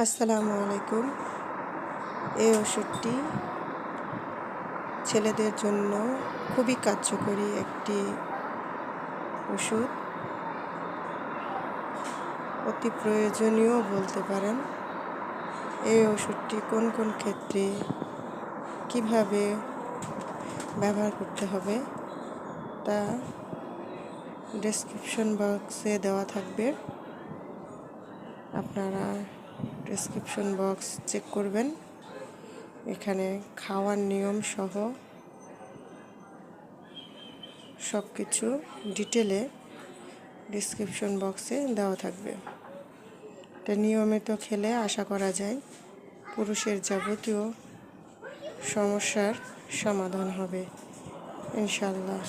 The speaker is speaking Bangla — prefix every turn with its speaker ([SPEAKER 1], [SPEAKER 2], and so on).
[SPEAKER 1] আসসালামু আলাইকুম। এই ওষুধটি ছেলেদের জন্য খুবই কার্যকরী একটি ওষুধ। অতি প্রয়োজনীয় বলতে পারেন। এই ওষুধটি কোন কোন ক্ষেত্রে কীভাবে ব্যবহার করতে হবে তা ডেসক্রিপশন বক্সে দেওয়া থাকবে। আপনারা ডেসক্রিপশন বক্স চেক করবেন। এখানে খাওয়ার নিয়ম সহ সব কিছু ডিটেলে ডিসক্রিপশন বক্সে দেওয়া থাকবে। এটা নিয়মিত খেলে আশা করা যায় পুরুষের যাবতীয় সমস্যার সমাধান হবে ইনশাল্লাহ